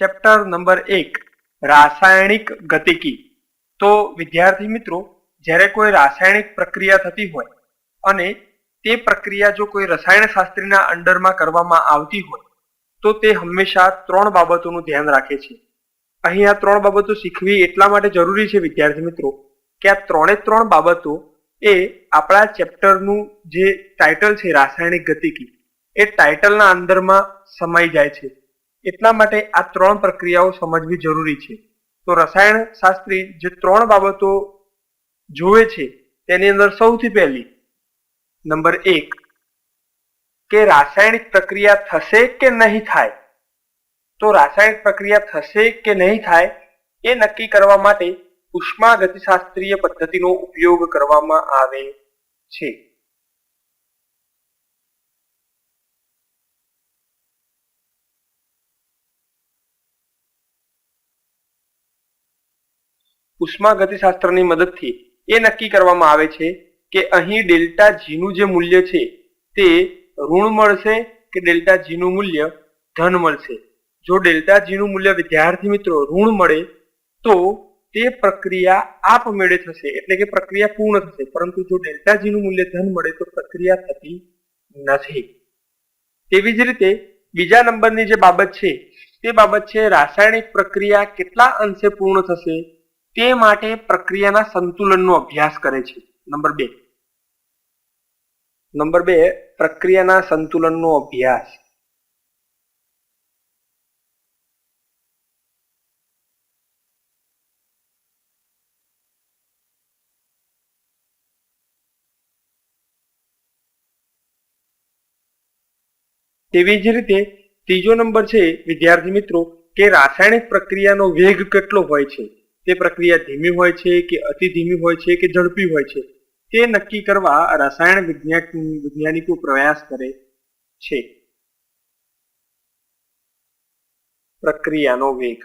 Chapter number એક, રાસાયણિક ગતિકી. તો વિદ્યાર્થી મિત્રો, જ્યારે કોઈ રાસાયણિક પ્રક્રિયા થતી હોય અને તે પ્રક્રિયા જો કોઈ રસાયણશાસ્ત્રીના અંડરમાં કરવામાં આવતી હોય, તો તે હંમેશા ત્રણ બાબતોનું ધ્યાન રાખે છે. અહીં આ ત્રણ બાબતો શીખવી એટલા માટે જરૂરી છે વિદ્યાર્થી મિત્રો, કે આ ત્રણે ત્રણ બાબતો એ આપણા ચેપ્ટરનું જે ટાઇટલ છે રાસાયણિક ગતિકી, એ ટાઇટલના અંદરમાં સમાઈ જાય છે. એટલા માટે આ ત્રણ પ્રક્રિયાઓ સમજવી જરૂરી છે. તો રસાયણ શાસ્ત્રી જે ત્રણ બાબતો જોવે છે, તેની અંદર સૌથી પહેલી, નંબર એક, કે રાસાયણિક પ્રક્રિયા થશે કે નહીં થાય? તો રાસાયણિક પ્રક્રિયા થશે કે નહીં થાય, એ નક્કી કરવા માટે ઉષ્મા ગતિશાસ્ત્રીય પદ્ધતિનો ઉપયોગ કરવામાં આવે છે. ઉષ્મા ગતિશાસ્ત્રની મદદથી એ નક્કી કરવામાં આવે છે કે અહીં ડેલ્ટા જીનું જે મૂલ્ય છે તે ઋણ મળશે કે ડેલ્ટા જીનું મૂલ્ય ધન મળશે. જો ડેલ્ટા જીનું મૂલ્ય વિદ્યાર્થી મિત્રો ઋણ મળે, તો તે પ્રક્રિયા આપમેળે થશે, એટલે કે પ્રક્રિયા પૂર્ણ થશે. પરંતુ જો ડેલ્ટા જીનું મૂલ્ય ધન મળે, તો પ્રક્રિયા થતી નથી. તેવી જ રીતે બીજા નંબરની જે બાબત છે, તે બાબત છે રાસાયણિક પ્રક્રિયા કેટલા અંશે પૂર્ણ થશે? તે માટે પ્રક્રિયાના સંતુલનનો અભ્યાસ કરે છે. નંબર બે. નંબર બે, પ્રક્રિયાના સંતુલનનો અભ્યાસ. તેવી જ રીતે ત્રીજો નંબર છે, વિદ્યાર્થી મિત્રો, કે રાસાયણિક પ્રક્રિયાનો વેગ કેટલો હોય છે? તે પ્રક્રિયા ધીમી હોય છે કે અતિ ધીમી હોય છે કે ઝડપી હોય છે? તે નક્કી કરવા રસાયણ વિજ્ઞાન વૈજ્ઞાનિકો પ્રયાસ કરે છે. પ્રક્રિયાનો વેગ.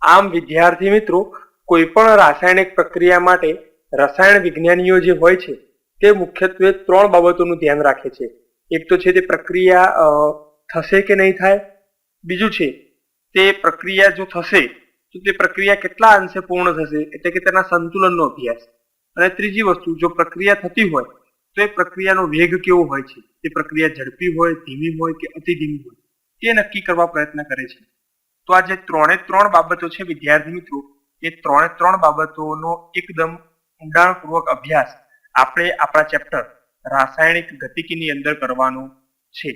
આમ વિદ્યાર્થી મિત્રો કોઈ પણ રાસાયણિક પ્રક્રિયા માટે રસાયણ વિજ્ઞાનીઓ જે હોય છે, તે મુખ્યત્વે ત્રણ બાબતોનું ધ્યાન રાખે છે. એક તો છે તે પ્રક્રિયા થશે કે નહીં થાય? બીજું છે તે પ્રક્રિયા જો થશે, તો તે પ્રક્રિયા કેટલા અંશે પૂર્ણ થશે? એટલે કે તેના સંતુલનનો અભ્યાસ. અને ત્રીજી વસ્તુ, જો પ્રક્રિયા થતી હોય, તો એ પ્રક્રિયાનો વેગ કેવો હોય છે? તે પ્રક્રિયા ઝડપી હોય, ધીમી હોય કે અતિ ધીમી હોય? તે નક્કી કરવા પ્રયત્ન કરે છે. તો આ જે ત્રણે ત્રણ બાબતો છે, વિદ્યાર્થી મિત્રો, એ ત્રણે ત્રણ બાબતોનો એકદમ ઊંડાણપૂર્વક અભ્યાસ આપણે આપણા ચેપ્ટર રાસાયણિક ગતિકીની અંદર કરવાનો છે.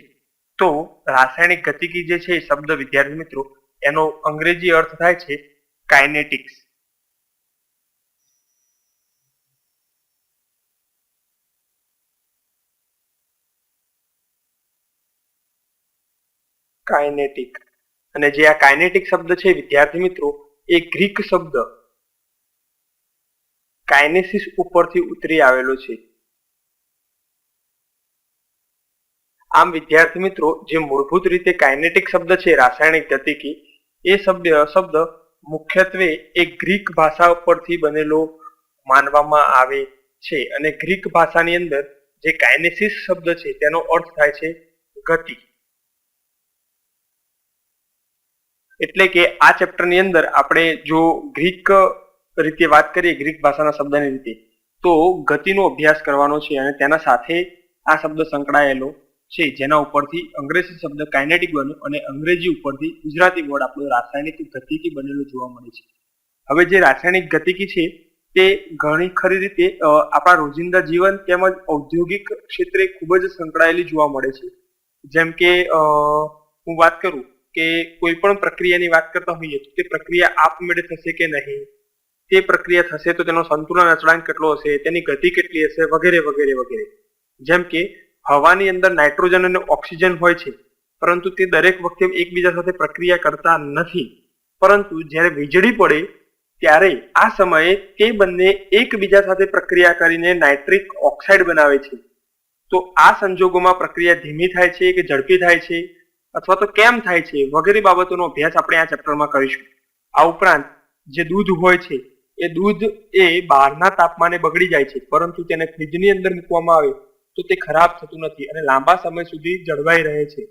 તો રાસાયણિક ગતિકી જે છે એ શબ્દ, વિદ્યાર્થી મિત્રો એનો અંગ્રેજી અર્થ થાય છે કાઇનેટિક્સ. કાઇનેટિક. અને જે આ કાઇનેટિક શબ્દ છે, વિદ્યાર્થી મિત્રો, એ ગ્રીક શબ્દ કાઇનેસિસ ઉપરથી ઉતરી આવેલો છે. આમ વિદ્યાર્થી મિત્રો, જે મૂળભૂત રીતે કાઇનેટિક શબ્દ છે, રાસાયણિક ગતિકી એ શબ્દ શબ્દ મુખ્યત્વે એ ગ્રીક ભાષા ઉપરથી બનેલો માનવામાં આવે છે અને ગ્રીક ભાષાની અંદર જે કાયનેસિસ શબ્દ છે તેનો અર્થ થાય છે ગતિ. એટલે કે આ ચેપ્ટરની અંદર આપણે જો ગ્રીક રીતે વાત કરીએ, ગ્રીક ભાષાના શબ્દની રીતે, તો ગતિનો અભ્યાસ કરવાનો છે અને તેના સાથે આ શબ્દ સંકળાયેલો છે, જેના ઉપરથી અંગ્રેજી શબ્દ કાઇનેટિક બન્યો અને અંગ્રેજી ઉપરથી ગુજરાતી વર્ડ આપણો રાસાયણિક ગતિકી બનેલો જોવા મળે છે. હવે જે રાસાયણિક ગતિકી છે, તે ઘણી ખરી રીતે આપણા રોજિંદા જીવન તેમજ ઔદ્યોગિક ક્ષેત્રે ખૂબ જ સંકળાયેલી જોવા મળે છે. જેમ કે હું વાત કરું કે કોઈ પણ પ્રક્રિયાની વાત કરતા હોઈએ તો તે પ્રક્રિયા આપમેળે થશે કે નહીં? તે પ્રક્રિયા થશે તો તેનો સંતુલન અચળાંક કેટલો હશે? તેની ગતિ કેટલી હશે? વગેરે વગેરે વગેરે. જેમ કે હવાની અંદર નાઇટ્રોજન અને ઓક્સિજન હોય છે, પરંતુ તે દરેક વખતે એકબીજા સાથે પ્રક્રિયા કરતા નથી. પરંતુ જ્યારે વીજળી પડે, ત્યારે આ સમયે તે બંને એકબીજા સાથે પ્રક્રિયા કરીને નાઇટ્રિક ઓક્સાઇડ બનાવે છે. તો આ સંજોગોમાં પ્રક્રિયા ધીમી થાય છે કે ઝડપી થાય છે, અથવા તો કેમ થાય છે વગેરે બાબતોનો અભ્યાસ આપણે આ ચેપ્ટરમાં કરીશું. આ ઉપરાંત જે દૂધ હોય છે, એ દૂધ એ બહારના તાપમાને બગડી જાય છે, પરંતુ તેને ફ્રીજની અંદર મૂકવામાં આવે તો તે ખરાબ થતું નથી અને લાંબા સમય સુધી જળવાઈ રહે છે.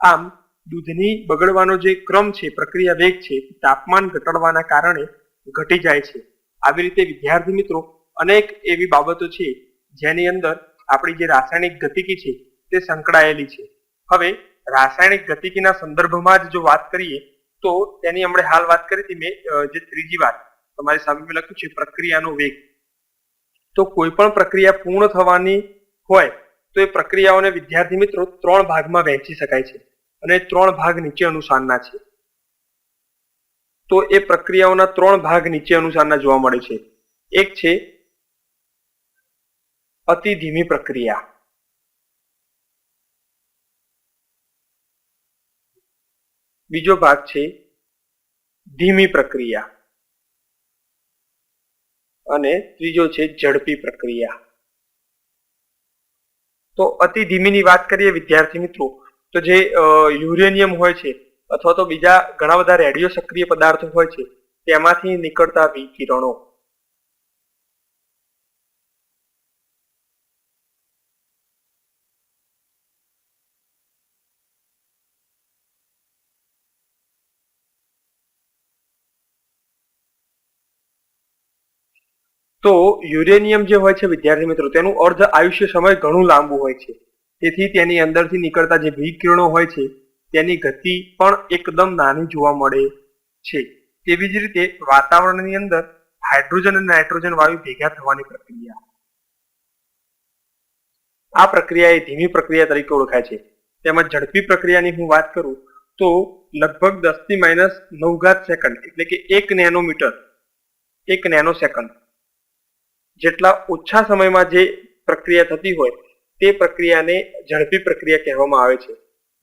આમ, દૂધની બગડવાનો જે ક્રમ છે, પ્રક્રિયા વેગ છે, તાપમાન ઘટાડવાના કારણે ઘટી જાય છે. આવી રીતે વિદ્યાર્થી મિત્રો, અનેક એવી બાબતો છે, જેની અંદર આપણી જે રાસાયણિક ગતિકી છે, તે સંકળાયેલી છે. હવે, રાસાયણિક ગતિકીના સંદર્ભમાં જ જો વાત કરીએ, તો તેની હમણાં હાલ વાત કરી હતી મેં જે ત્રીજી વાત તમારી સામે લખ્યું છે, પ્રક્રિયાનો વેગ. તો કોઈ પણ પ્રક્રિયા પૂર્ણ થવાની હોય, તો એ પ્રક્રિયાઓને વિદ્યાર્થી મિત્રો ત્રણ ભાગમાં વહેંચી શકાય છે અને ત્રણ ભાગ નીચે અનુસારના છે. તો એ પ્રક્રિયાઓના ત્રણ ભાગ નીચે અનુસારના જોવા મળે છે. એક છે અતિ ધીમી પ્રક્રિયા. બીજો ભાગ છે ધીમી પ્રક્રિયા. અને ત્રીજો છે ઝડપી પ્રક્રિયા. તો અતિ ધીમીની વાત કરીએ વિદ્યાર્થી મિત્રો, તો જે યુરેનિયમ હોય છે અથવા તો બીજા ઘણા બધા રેડિયો સક્રિય પદાર્થો હોય છે, તેમાંથી નીકળતા વિકિરણો. તો યુરેનિયમ જે હોય છે, વિદ્યાર્થી મિત્રો, તેનું અર્ધ આયુષ્ય સમય ઘણું લાંબુ હોય છે. તેથી તેની અંદરથી નીકળતા જે વિકિરણો હોય છે, તેની ગતિ પણ એકદમ નાની જોવા મળે છે. તેવી જ રીતે વાતાવરણની અંદર હાઇડ્રોજન અને નાઇટ્રોજન વાયુ ભેગા થવાની પ્રક્રિયા. આ પ્રક્રિયા એ ધીમી પ્રક્રિયા તરીકે ઓળખાય છે. તેમજ ઝડપી પ્રક્રિયાની હું વાત કરું, તો લગભગ દસથી માઇનસ નવઘાત સેકન્ડ, એટલે કે એક નેનોમીટર, એક નેનો સેકન્ડ જેટલા ઓછા સમયમાં જે પ્રક્રિયા થતી હોય, તે પ્રક્રિયાને ઝડપી પ્રક્રિયા કહેવામાં આવે છે.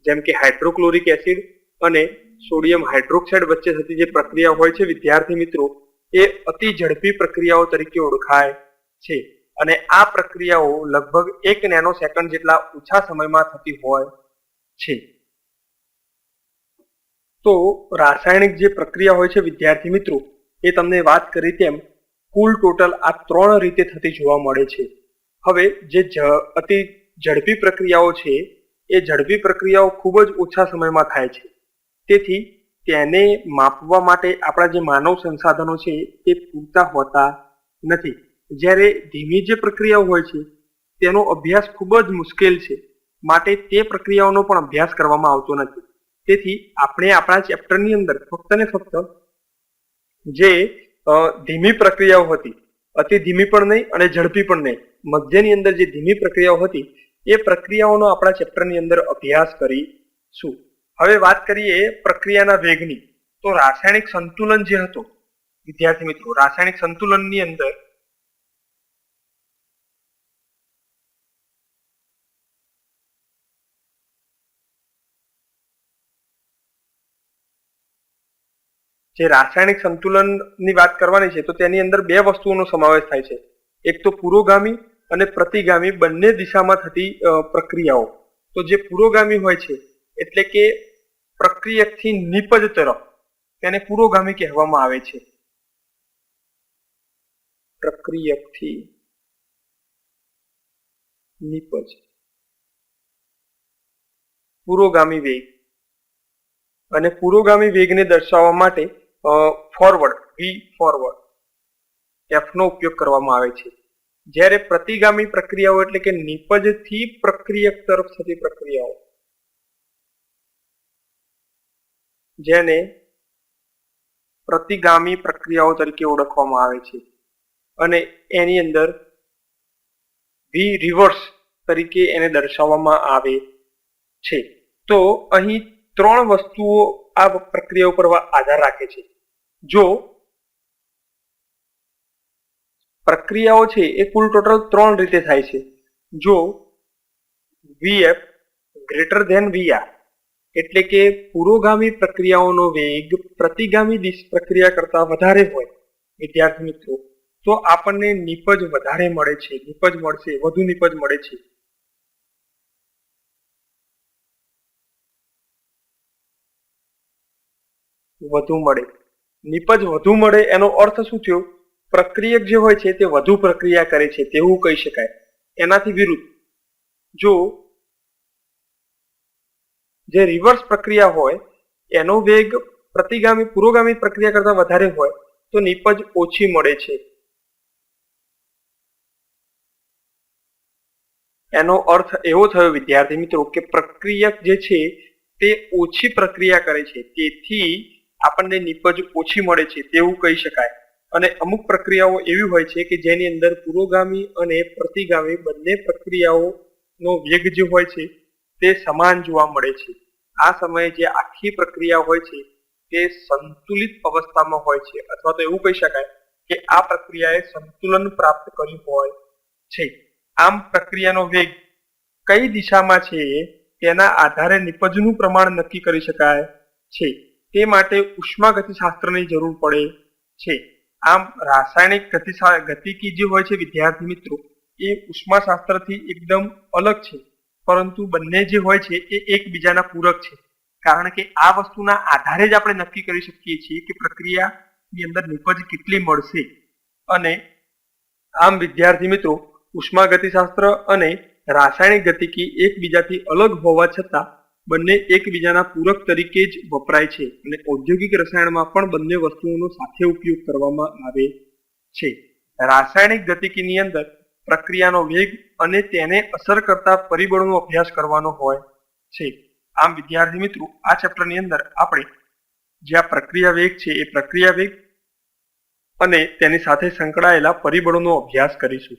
જેમ કે હાઇડ્રોક્લોરિક એસિડ અને સોડિયમ હાઇડ્રોક્સાઇડ વચ્ચે થતી જે પ્રક્રિયા હોય છે, વિદ્યાર્થી મિત્રો, એ અતિ ઝડપી પ્રક્રિયાઓ તરીકે ઓળખાય છે. અને આ પ્રક્રિયાઓ લગભગ એક નેનો સેકન્ડ જેટલા ઓછા સમયમાં થતી હોય છે. તો રાસાયણિક જે પ્રક્રિયા હોય છે, વિદ્યાર્થી મિત્રો, એ તમને વાત કરી તેમ કુલ ટોટલ આ ત્રણ રીતે થતી જોવા મળે છે. હવે જે અતિ ઝડપી પ્રક્રિયાઓ છે, એ ઝડપી પ્રક્રિયાઓ ખૂબ જ ઓછા સમયમાં થાય છે. તેથી તેને માપવા માટે આપણા જે માનવ સંસાધનો છે તે પૂરતા હોતા નથી. જ્યારે ધીમી જે પ્રક્રિયાઓ હોય છે, તેનો અભ્યાસ ખૂબ જ મુશ્કેલ છે. માટે તે પ્રક્રિયાઓનો પણ અભ્યાસ કરવામાં આવતો નથી. તેથી આપણે આપણા ચેપ્ટરની અંદર ફક્ત ને ફક્ત જે ધીમી પ્રક્રિયાઓ હતી. અતિ ધીમી પણ નહીં અને ઝડપી પણ નહીં. મધ્યની અંદર જે ધીમી પ્રક્રિયાઓ હતી, એ પ્રક્રિયાઓનો આપણા ચેપ્ટરની અંદર અભ્યાસ કરીશું. હવે વાત કરીએ પ્રક્રિયાના વેગની. તો રાસાયણિક સંતુલન જે હતો, વિદ્યાર્થી મિત્રો, રાસાયણિક સંતુલનની અંદર જે રાસાયણિક સંતુલનની વાત કરવાની છે, તો તેની અંદર બે વસ્તુઓનો સમાવેશ થાય છે. એક તો પુરોગામી અને પ્રતિગામી બંને દિશામાં થતી પ્રક્રિયાઓ. તો જે પુરોગામી હોય છે, એટલે કે પ્રક્રિયકથી નિપજ તરફ તેને પુરોગામી કહેવામાં આવે છે. પ્રક્રિયકથી નિપજ. પુરોગામી વેગ. અને પુરોગામી વેગને દર્શાવવા માટે ફોરવર્ડ વી ફોરવર્ડ એફ નો ઉપયોગ કરવામાં આવે છે. જ્યારે પ્રતિગામી પ્રક્રિયાઓ એટલે કે નિપજથી પ્રક્રિયક તરફ થતી પ્રક્રિયાઓ, જેને પ્રતિગામી પ્રક્રિયાઓ તરીકે ઓળખવામાં આવે છે. અને એની અંદર વી રિવર્સ તરીકે એને દર્શાવવામાં આવે છે. તો અહીં ત્રણ વસ્તુઓ આ પ્રક્રિયા ઉપર આધાર રાખે છે. જો પ્રક્રિયાઓ છે એ કુલ ટોટલ ત્રણ રીતે થાય છે. જો વીએફ ગ્રેટર ધેન વીઆર એટલે કે પુરોગામી પ્રક્રિયાઓનો વેગ પ્રતિગામી દિશ પ્રક્રિયા કરતા વધારે હોય, વિદ્યાર્થી મિત્રો, તો આપણને નિપજ વધારે મળે છે, નિપજ મળશે, વધુ નિપજ મળે છે. વધુ મળે. નિપજ વધુ મળે એનો અર્થ શું થયો? પ્રક્રિયક જે હોય છે તે વધુ પ્રક્રિયા કરે છે તેવું કહી શકાય. એનાથી વિરુદ્ધ. જો જે રિવર્સ પ્રક્રિયા હોય, એનો વેગ પ્રતિગામી, પુરોગામી પ્રક્રિયા કરતા વધારે હોય, તો નીપજ ઓછી મળે છે. એનો અર્થ એવો થયો, વિદ્યાર્થી મિત્રો, કે પ્રક્રિયક જે છે તે ઓછી પ્રક્રિયા કરે છે. તેથી આપણને નીપજ ઓછી મળે છે તેવું કહી શકાય. અને અમુક પ્રક્રિયાઓ એવી હોય છે કે જેની અંદર પુરોગામી અને પ્રતિગામી બંને પ્રક્રિયાઓનો વેગ જે હોય છે તે સમાન જોવા મળે છે. આ સમયે જે આખી પ્રક્રિયા હોય છે તે સંતુલિત અવસ્થામાં હોય છે. અથવા તો એવું કહી શકાય કે આ પ્રક્રિયાએ સંતુલન પ્રાપ્ત કર્યું હોય છે. આમ પ્રક્રિયાનો વેગ કઈ દિશામાં છે તેના આધારે નિપજનું પ્રમાણ નક્કી કરી શકાય છે. તે માટે ઉષ્માગતિશાસ્ત્રની જરૂર પડે છે. આમ રાસાયણિક ગતિ ગતિકી જે હોય છે, વિદ્યાર્થી મિત્રો, એ ઉષ્માશાસ્ત્રથી એકદમ અલગ છે. પરંતુ બંને જે હોય છે, એ એકબીજાના પૂરક છે. કારણ કે આ વસ્તુના આધારે જ આપણે નક્કી કરી શકીએ છીએ કે પ્રક્રિયાની અંદર નિપજ કેટલી મળશે. અને આમ વિદ્યાર્થી મિત્રો, ઉષ્માગતિશાસ્ત્ર અને રાસાયણિક ગતિકી એકબીજાથી અલગ હોવા છતાં બંને એકબીજાના પૂરક તરીકે જ વપરાય છે અને ઔદ્યોગિક રસાયણમાં પણ બંને વસ્તુઓનો સાથે ઉપયોગ કરવામાં આવે છે. રાસાયણિક ગતિકીની અંદર પ્રક્રિયાનો વેગ અને તેને અસર કરતા પરિબળોનો અભ્યાસ કરવાનો હોય છે. આમ, વિદ્યાર્થી મિત્રો, આ ચેપ્ટરની અંદર આપણે જે આ પ્રક્રિયા વેગ છે એ પ્રક્રિયા વેગ અને તેની સાથે સંકળાયેલા પરિબળોનો અભ્યાસ કરીશું.